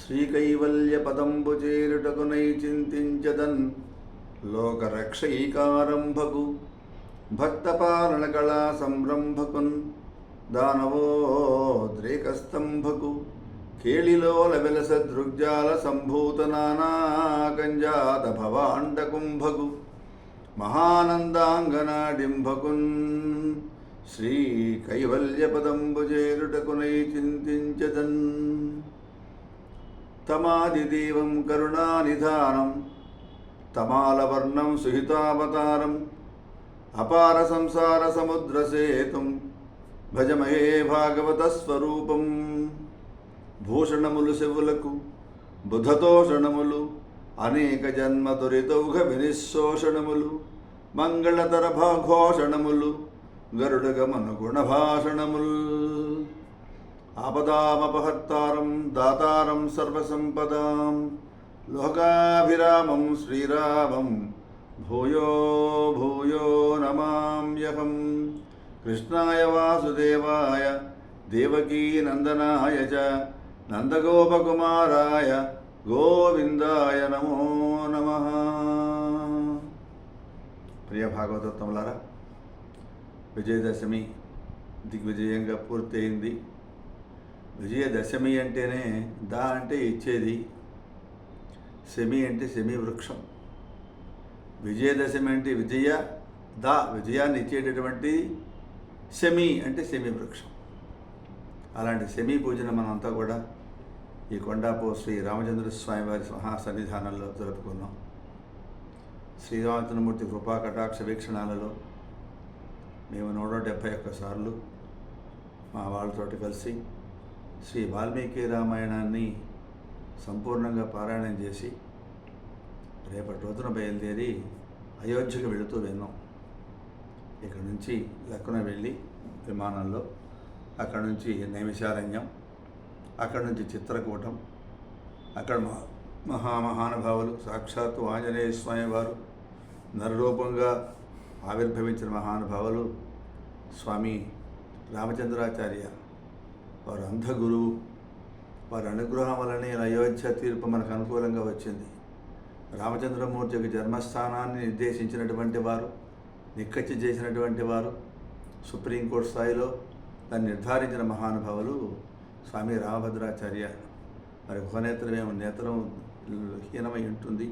శ్రీకైవల్యపదంబు చేరుటకునై చింతించదన్ లోకరక్షైకారంభకు భక్తపాలన కళా సంరంభకున్ దానవోద్రేకస్తంభకు కేళిలోల వెలస దృగ్జాల సంభూత నానాకంజాత భవాండకుంభకు మహానందాంగనాడింభకున్. శ్రీ కైవల్యపదంబు చేరుటకునై చింతించదన్ తమాదిదేవం కరుణానిధానం తమాలవర్ణం సుహితావతారం అపార సంసార సముద్రసేతుం భజమహే భాగవత స్వరూపం. భూషణములు శివులకు బుధతోషణములు అనేక జన్మ దురితౌఘ వినిశోషణములు మంగళతర భాఘోషణములు గరుడగమను గుణభాషణములు ఆపదామపహర్తారం దాతారం సర్వసంపదాం. లోకాభిరామం శ్రీరామం భూయో భూయో నమామ్యహం. కృష్ణాయ వాసుదేవాయ దేవకీనందనాయ చ నందగోపకుమారాయ గోవిందాయ నమో నమ. ప్రియ భాగవతోత్తములారా విజయదశమి దిగ్విజయంగా పూర్తయింది. విజయదశమి అంటేనే దా అంటే ఇచ్చేది శమి అంటే శమి వృక్షం విజయదశమి అంటే విజయ దా విజయాన్ని ఇచ్చేటటువంటి శమి అంటే శమి వృక్షం అలాంటి శమి పూజన మనమంతా కూడా ఈ కొండాపో శ్రీ రామచంద్ర స్వామి వారి మహాసన్నిధానంలో జరుపుకున్నాం. శ్రీరామచంద్రమూర్తి కృపా కటాక్ష వీక్షణాలలో మేము నూట డెబ్భై ఒక్క సార్లు మా వాళ్ళతోటి కలిసి శ్రీ వాల్మీకి రామాయణాన్ని సంపూర్ణంగా పారాయణం చేసి రేపటి రోజున బయలుదేరి అయోధ్యకు వెళుతూ విన్నాం ఇక్కడ నుంచి లక్కున వెళ్ళి విమానంలో అక్కడ నుంచి నైమిషారణ్యం అక్కడ నుంచి చిత్రకూటం అక్కడ మహా మహామహానుభావులు సాక్షాత్తు ఆంజనేయ స్వామి వారు నరరూపంగా ఆవిర్భవించిన మహానుభావులు స్వామి రామచంద్రాచార్య వారు అంధ గురువు వారి అనుగ్రహం వలనే అయోధ్య తీర్పు మనకు అనుకూలంగా వచ్చింది. రామచంద్రమూర్తి యొక్క జన్మస్థానాన్ని నిర్దేశించినటువంటి వారు నిక్కచ్చి చేసినటువంటి వారు సుప్రీంకోర్టు స్థాయిలో దాన్ని నిర్ధారించిన మహానుభావులు స్వామి రామభద్రాచార్య. మరి ఉపనేత్రమేమో నేత్రం హీనమై ఉంటుంది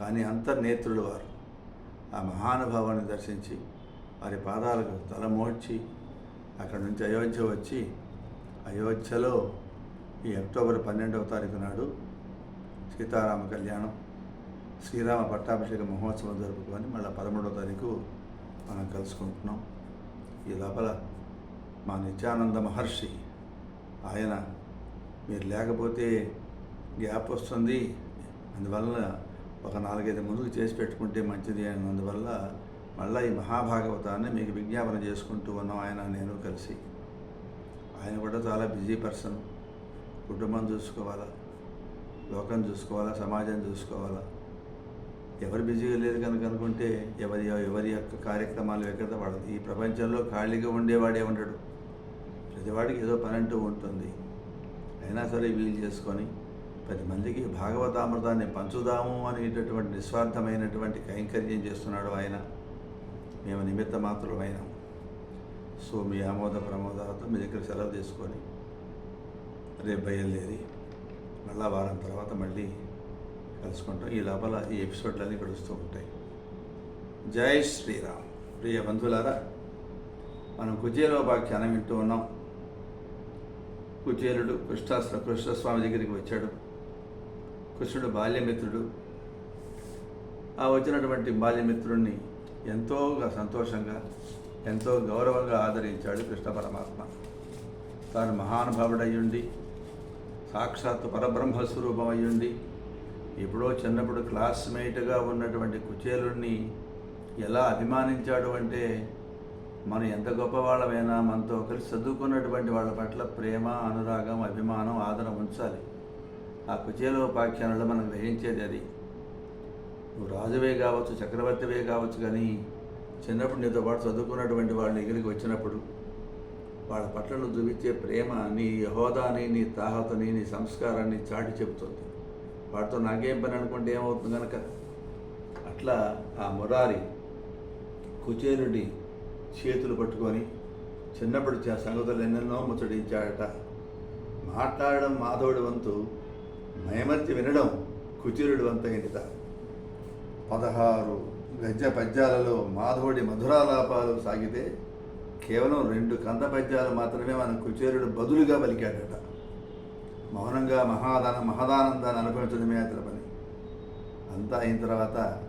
కానీ అంతర్నేత్రులు వారు. ఆ మహానుభావాన్ని దర్శించి వారి పాదాలకు తలమోడ్చి అక్కడి నుంచి అయోధ్య వచ్చి అయోధ్యలో ఈ అక్టోబర్ పన్నెండవ తారీఖు నాడు సీతారామ కళ్యాణం శ్రీరామ పట్టాభిషేక మహోత్సవం జరుపుకొని మళ్ళీ పదమూడవ తారీఖు మనం కలుసుకుంటున్నాం. ఈ లోపల మా నిత్యానంద మహర్షి ఆయన మీరు లేకపోతే గ్యాప్ వస్తుంది. అందువల్ల ఒక నాలుగైదు ముందుకు చేసి పెట్టుకుంటే మంచిది అన్నందువల్ల మళ్ళీ ఈ మహాభాగవతాన్ని మీకు విజ్ఞాపన చేసుకుంటూ ఉన్నాం ఆయన నేను కలిసి. ఆయన కూడా చాలా బిజీ పర్సన్. కుటుంబం చూసుకోవాలా? లోకం చూసుకోవాలా? సమాజం చూసుకోవాలా? ఎవరు బిజీగా లేదు కనుక అనుకుంటే ఎవరి ఎవరి యొక్క కార్యక్రమాలు ఎక్కడ పడదు. ఈ ప్రపంచంలో ఖాళీగా ఉండేవాడే ఉండడు. ప్రతివాడికి ఏదో పని అంటూ ఉంటుంది. అయినా సరే వీలు చేసుకొని పది మందికి భాగవతామృతాన్ని పంచుదాము అనేటటువంటి నిస్వార్థమైనటువంటి కైంకర్యం చేస్తున్నాడు ఆయన. మేము నిమిత్త మాత్రమైనాం సో మీ ఆమోద ప్రమోదాలతో మీ దగ్గర సెలవు తీసుకొని రేపు బయలుదేరి మళ్ళా వారం తర్వాత మళ్ళీ కలుసుకుంటాం. ఈ లోపల ఈ ఎపిసోడ్లన్నీ గడుస్తూ ఉంటాయి. జై శ్రీరామ్. ప్రియ బంధువులారా మనం కుచేలోపాఖ్యానం వింటూ ఉన్నాం. కుచేలుడు కృష్ణ కృష్ణస్వామి దగ్గరికి వచ్చాడు. కృష్ణుడు బాల్యమిత్రుడు. ఆ వచ్చినటువంటి బాల్యమిత్రుడిని ఎంతోగా సంతోషంగా ఎంతో గౌరవంగా ఆదరించాడు కృష్ణ పరమాత్మ. తాను మహానుభావుడయ్యుండి సాక్షాత్ పరబ్రహ్మ స్వరూపం అయ్యుండి ఎప్పుడో చిన్నప్పుడు క్లాస్మేట్గా ఉన్నటువంటి కుచేలుణ్ణి ఎలా అభిమానించాడు అంటే మనం ఎంత గొప్పవాళ్ళమైనా మనతో కలిసి చదువుకున్నటువంటి వాళ్ళ పట్ల ప్రేమ అనురాగం అభిమానం ఆదరణ ఉంచాలి. ఆ కుచేలోపాఖ్యానంలో మనం గ్రహించేది అది. నువ్వు రాజువే కావచ్చు చక్రవర్తివే కావచ్చు కానీ చిన్నప్పుడు నీతో పాటు చదువుకున్నటువంటి వాళ్ళ దగ్గరికి వచ్చినప్పుడు వాళ్ళ పట్ల నువ్వు చూపించే ప్రేమ నీ హోదాని నీ తాహతని నీ సంస్కారాన్ని చాటి చెబుతుంది. వాటితో నాకేం పని అనుకుంటే ఏమవుతుంది కనుక అట్లా ఆ మురారి కుచేలుడి చేతులు పట్టుకొని చిన్నప్పటి చ- సంగతులు ఎన్నెన్నో ముచ్చడించాడట మాట్లాడడం మాధవుడి వంతు మైమర్తి వినడం కుచేలుడి వంతు అయిందిట పదహారు గద్య పద్యాలలో మాధవుడి మధురాలాపాలు సాగితే కేవలం రెండు కంద పద్యాలు మాత్రమే మన కుచేరుడు బదులుగా పలికాడట. మౌనంగా మహాదాన మహదానందాన్ని అనుభవించడమే అతని పని. అంతా అయిన తర్వాత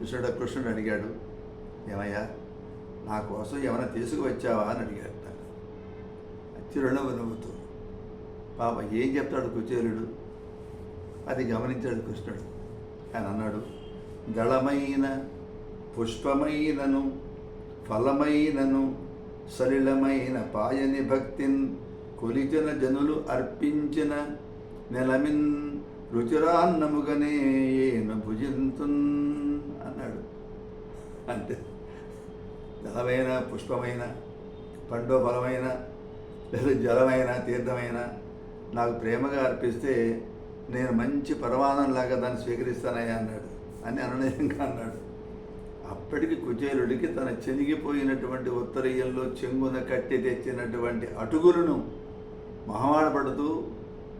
కృష్ణుడు కృష్ణుడు అడిగాడు ఏమయ్యా నా కోసం ఏమైనా తీసుకువచ్చావా? అని అడిగాడట చిరునవ్వు నవ్వుతూ పాప ఏం చెప్తాడు కుచేలుడు అది గమనించాడు కృష్ణుడు. ఆయన అన్నాడు దళమైన పుష్పమైనను ఫలమైనను సలిలమైన పాయని భక్తిన్ కొలిచిన జనులు అర్పించిన నెలమిన్ రుచిరాన్నముగనే భుజింతున్ అన్నాడు. అంటే జలమైన పుష్పమైన పండో ఫలమైన లేదా జలమైన తీర్థమైన నాకు ప్రేమగా అర్పిస్తే నేను మంచి పరమానంలాగా దాన్ని స్వీకరిస్తానయ్యా అన్నాడు. అని అననీయంగా అన్నాడు. అప్పటికి కుచేలుడికి తన చెనిగిపోయినటువంటి ఉత్తరీయంలో చెంగున కట్టి తెచ్చినటువంటి అటుగులను మహమాడపడుతూ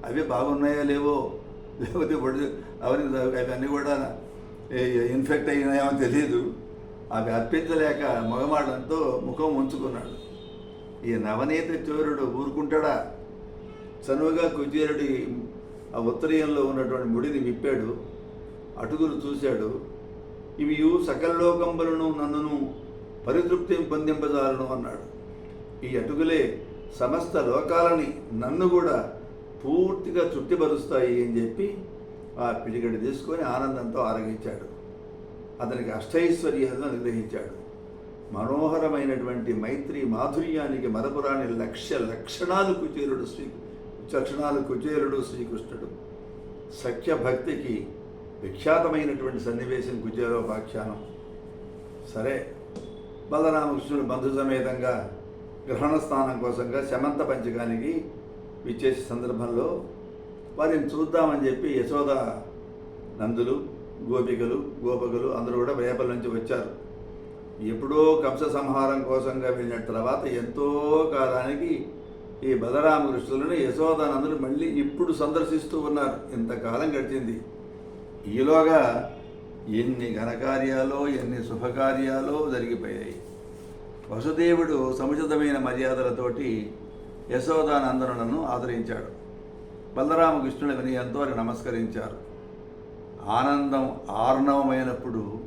అవి బాగున్నాయో లేవో? లేకపోతే పడు అవన్నీ అవన్నీ కూడా ఇన్ఫెక్ట్ అయినాయో తెలియదు అవి అర్పించలేక మగమాడంతో ముఖం ఉంచుకున్నాడు ఈ నవనీత చోరుడు ఊరుకుంటాడా? చనువుగా కుచేరుడి ఆ ఉత్తరీయంలో ఉన్నటువంటి ముడిని విప్పాడు. అటుకులు చూశాడు. ఇవి సకల లోకంబులను నన్నును పరితృప్తి పొందింపజాలను అన్నాడు. ఈ అటుకులే సమస్త లోకాలని నన్ను కూడా పూర్తిగా తృప్తిపరుస్తాయి అని చెప్పి ఆ పిడిగడి తీసుకొని ఆనందంతో ఆరగించాడు. అతనికి అష్టైశ్వర్యాలను అనుగ్రహించాడు. మనోహరమైనటువంటి మైత్రి మాధుర్యానికి మరపురాని లక్ష్య లక్షణాలు కుచేరుడు శ్రీ లక్షణాలు కుచేరుడు శ్రీకృష్ణుడు. సఖ్య భక్తికి విఖ్యాతమైనటువంటి సన్నివేశం కుచేరోపాఖ్యానం సరే బలరామకృష్ణుడు బంధు సమేతంగా గ్రహణ స్థానం కోసంగా శమంత పంచకానికి విచ్చేసే సందర్భంలో వారిని చూద్దామని చెప్పి యశోద నందులు గోపికలు గోపకులు అందరూ కూడా వేపల నుంచి వచ్చారు. ఎప్పుడో కంస సంహారం కోసంగా వెళ్ళిన తర్వాత ఎంతో కాలానికి ఈ బలరామకృష్ణులను యశోదానందులు మళ్ళీ ఇప్పుడు సందర్శిస్తూ ఉన్నారు. ఇంతకాలం గడిచింది. ఈలోగా ఎన్ని ఘనకార్యాలో ఎన్ని శుభకార్యాలో జరిగిపోయాయి. వసుదేవుడు సముచితమైన మర్యాదలతోటి యశోదానందనులను ఆదరించాడు. బలరామకృష్ణుడు వినయంతో వారికి నమస్కరించారు. ఆనందం ఆర్ణవమైనప్పుడు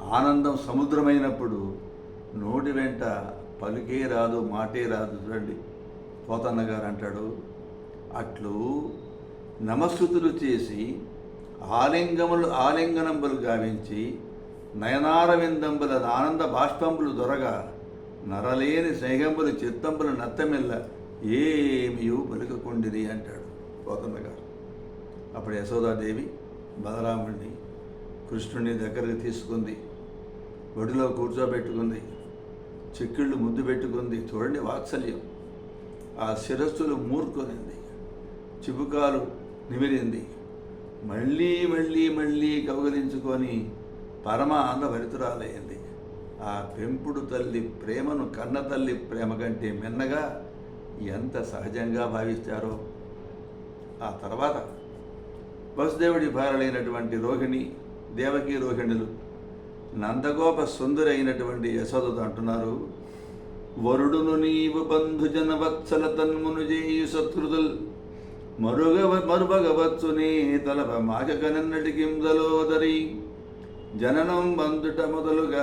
ఆనందం సముద్రమైనప్పుడు నోటి వెంట పలికే రాదు మాటే రాదు చూడండి. పోతన్న గారు అంటాడు అట్లు నమస్కృతులు చేసి ఆలింగములు ఆలింగనంబులు గావించి నయనారవిందంబుల ఆనంద బాష్పంబులు దొరగా నరలేని స్నేహంబులు చిత్తంబులు నత్తమిల్ల ఏమియు పలుకకుండిరి అంటాడు పోతన్న గారు. అప్పుడు యశోదాదేవి బలరాముడిని కృష్ణుడిని దగ్గరికి తీసుకుంది. ఒడిలో కూర్చోబెట్టుకుంది. చిక్కిళ్ళు ముద్దు పెట్టుకుంది. చూడండి వాత్సల్యం. ఆ శిరస్సులు మూర్కొనింది. చిబుకాలు నిమిరింది. మళ్ళీ మళ్ళీ మళ్ళీ కౌగలించుకొని పరమ ఆనందభరితురాలయ్యింది ఆ పెంపుడు తల్లి ప్రేమను కన్న తల్లి ప్రేమ కంటే మిన్నగా ఎంత సహజంగా భావిస్తారో. ఆ తర్వాత వసుదేవుడి భార్యలైనటువంటి రోహిణి దేవకి రోహిణులు నందగోప సుందరి అయినటువంటి యశోదతో అంటున్నారు వరుడును నీవు బంధుజన వత్సల తన్మును జేయు శత్రుదుల్ మరుగవ మరుభగవత్సుని తలప మాకనన్నటికిందలోదరి జననం బంధుట మొదలుగా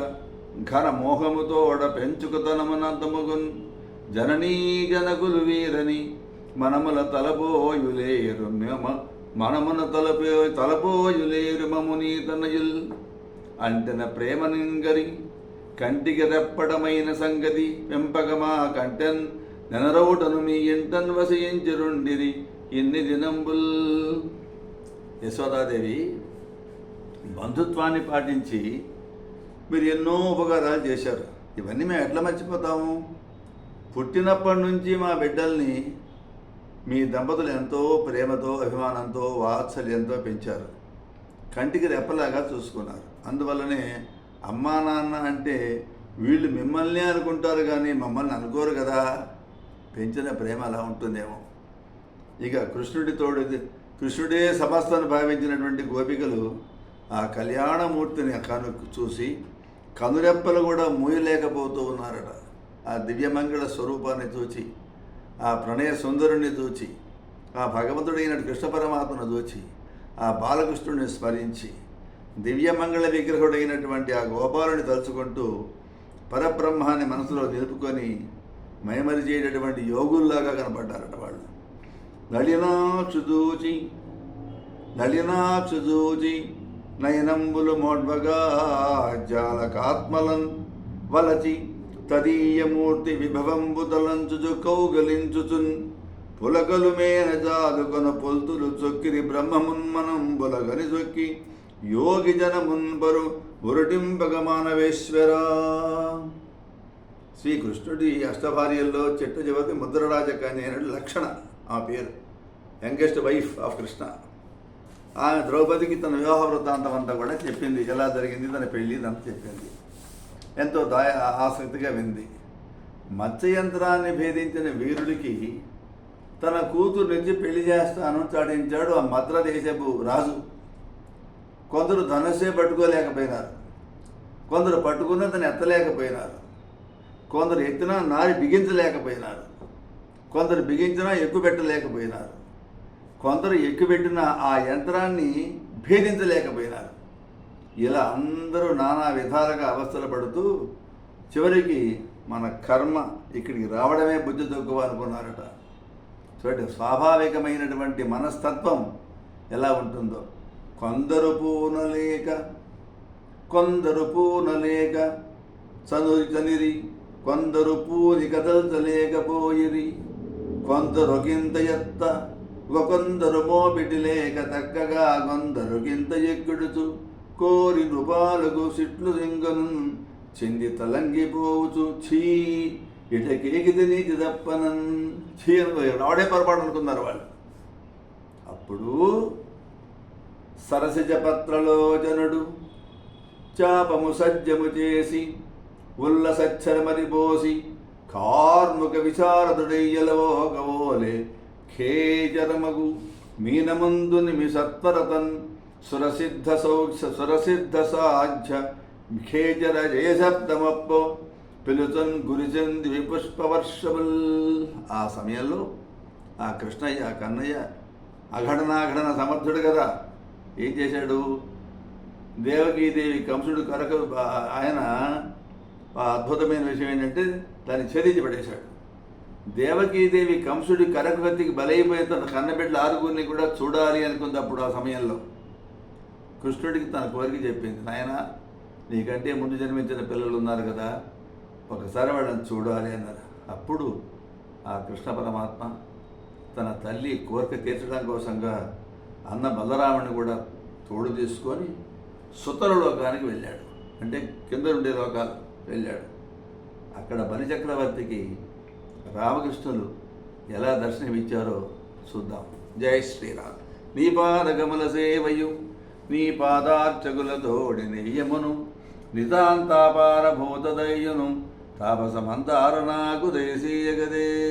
ఘన మోహముతోడ పెంచుకుతనమునంతముగున్ జననీ జనకులు వీరని మనముల తలపోయులేరు మెమ- మనమున తలపో తలపోయులేరు మముని తనయుల్. అంటన ప్రేమనింగరి కంటికి రెప్పడమైన సంగతి పెంపకమా కంటెన్ నెనరౌటను మీ ఇంటన్ వసయించిరుండిరి ఇన్ని దినంబుల్ యశోదాదేవి బంధుత్వాన్ని పాటించి మీరు ఎన్నో ఉపకారాలు చేశారు? ఇవన్నీ మేము ఎట్లా మర్చిపోతాము? పుట్టినప్పటి నుంచి మా బిడ్డల్ని మీ దంపతులు ఎంతో ప్రేమతో అభిమానంతో వాత్సల్యంతో పెంచారు. కంటికి రెప్పలాగా చూసుకున్నారు. అందువల్లనే అమ్మా నాన్న అంటే వీళ్ళు మిమ్మల్ని అనుకుంటారు కానీ మమ్మల్ని అనుకోరు కదా. పెంచిన ప్రేమ అలా ఉంటుందేమో. ఇక కృష్ణుడి తోడు కృష్ణుడే సమస్తను భావించినటువంటి గోపికలు ఆ కళ్యాణమూర్తిని కను చూసి కనురెప్పలు కూడా మూయలేకపోతూ ఉన్నారట. ఆ దివ్యమంగళ స్వరూపాన్ని చూచి ఆ ప్రణయ సుందరుణ్ణి చూచి ఆ భగవంతుడైన కృష్ణ పరమాత్మను చూచి ఆ బాలకృష్ణుడిని స్మరించి దివ్యమంగళ విగ్రహుడైనటువంటి ఆ గోపాలుని తలుచుకుంటూ పరబ్రహ్మాన్ని మనసులో నిలుపుకొని మైమరిచేటటువంటి యోగుల్లాగా కనపడ్డారట వాళ్ళు. నళినాక్షుదూచి నళినాక్షుదూచి నయనంబులు మోడ్వగా జాలకాత్మలన్ వలచి తదీయమూర్తి విభవంబు తలంచుచు కౌగలించుచున్ పులకలు మేన జాదుకొన పొల్తులు చొక్కిరి బ్రహ్మమున్మనం బులగని చొక్కి యోగి జనమున్బరు ఉరటింపగ మానవేశ్వరా. శ్రీకృష్ణుడి అష్టభార్యల్లో చెట్టు జవతి ముద్రరాజక అనేటువంటి లక్షణ. ఆ పేరు. Youngest wife of Krishna. ఆమె ద్రౌపదికి తన వివాహ వృత్తాంతం అంతా కూడా చెప్పింది. ఎలా జరిగింది తన పెళ్ళి ఇదంతా చెప్పింది. ఎంతో దాయ ఆసక్తిగా వింది. మత్స్యయంత్రాన్ని భేదించిన వీరుడికి తన కూతురు నుంచి పెళ్ళి చేస్తాను చాటించాడు ఆ మద్ర దేశపు రాజు. కొందరు ధనుసే పట్టుకోలేకపోయినారు. కొందరు పట్టుకున్న తను ఎత్తలేకపోయినారు. కొందరు ఎత్తిన నారి బిగించలేకపోయినారు. కొందరు బిగించినా ఎక్కువ పెట్టలేకపోయినారు. కొందరు ఎక్కుపెట్టిన ఆ యంత్రాన్ని భేదించలేకపోయినారు. ఇలా అందరూ నానా విధాలుగా అవస్థలు పడుతూ చివరికి మన కర్మ ఇక్కడికి రావడమే బుద్ధి తక్కువ అనుకున్నారట. చూడండి స్వాభావికమైనటువంటి మనస్తత్వం ఎలా ఉంటుందో. కొందరు పూనలేక కొందరు పూనలేక చనురి చనిరి కొందరు పూని కదల్చలేకపోయిరి కొందరు గింత ఎత్త కొందరు మోబిటి లేక తక్కగా కొందరు గింత ఎక్కుడుచు కోరి నృపాలకు సిట్లు రింగను చెంది తలంగిపోవచ్చు ఛీ ఇటకేకిది నీతి తప్పనన్. ఛీ అనుకో రావడే పొరపాటు అనుకున్నారు వాళ్ళు. అప్పుడు సరసిజ పత్రలోచనుడు చాపము సజ్జము చేసి ఉల్లసచ్చరమరి పోసి కార్ముక విశారదుడయ్యలవోగవోలే ఖేచరమగు మీనమందు నిమి సత్వరతన్ సురసిద్ధ సౌక్ష సురసిద్ధ సాధ్య ఖేచర జయశబ్దమప్పో. పిలుచన్ గురిచంది విపుష్పవర్షముల్ ఆ సమయంలో ఆ కృష్ణయ్య కన్నయ్య అఘటనాఘటన సమర్థుడు కదా. ఏం చేశాడు? దేవకీదేవి కంసుడు కరక ఆయన అద్భుతమైన విషయం ఏంటంటే దాన్ని ఛేదించి పడేశాడు. దేవకీదేవి కంసుడి కరకవతికి బలైపోయిన తన కన్నబిడ్డల ఆరుగురిని కూడా చూడాలి అనుకుంది అప్పుడు ఆ సమయంలో. కృష్ణుడికి తన కోరిక చెప్పింది నాయన నీకంటే ముందు జన్మించిన పిల్లలు ఉన్నారు కదా ఒకసారి వాళ్ళని చూడాలి అన్నారు. అప్పుడు ఆ కృష్ణ పరమాత్మ తన తల్లి కోరిక తీర్చడం కోసంగా అన్న బలరాముని కూడా తోడు తీసుకొని సుతర లోకానికి వెళ్ళాడు. అంటే కింద ఉండే లోకాలు. వెళ్ళాడు. అక్కడ బలిచక్రవర్తికి రామకృష్ణులు ఎలా దర్శనమిచ్చారో చూద్దాం. జై శ్రీరామ్. నీ పాదగమల సేవయు నీ పాదార్చకులతోడి నెయ్యమును నితాంతాపార భూతదయ్యును తాపసమంతార నాకు దేశీయగదే.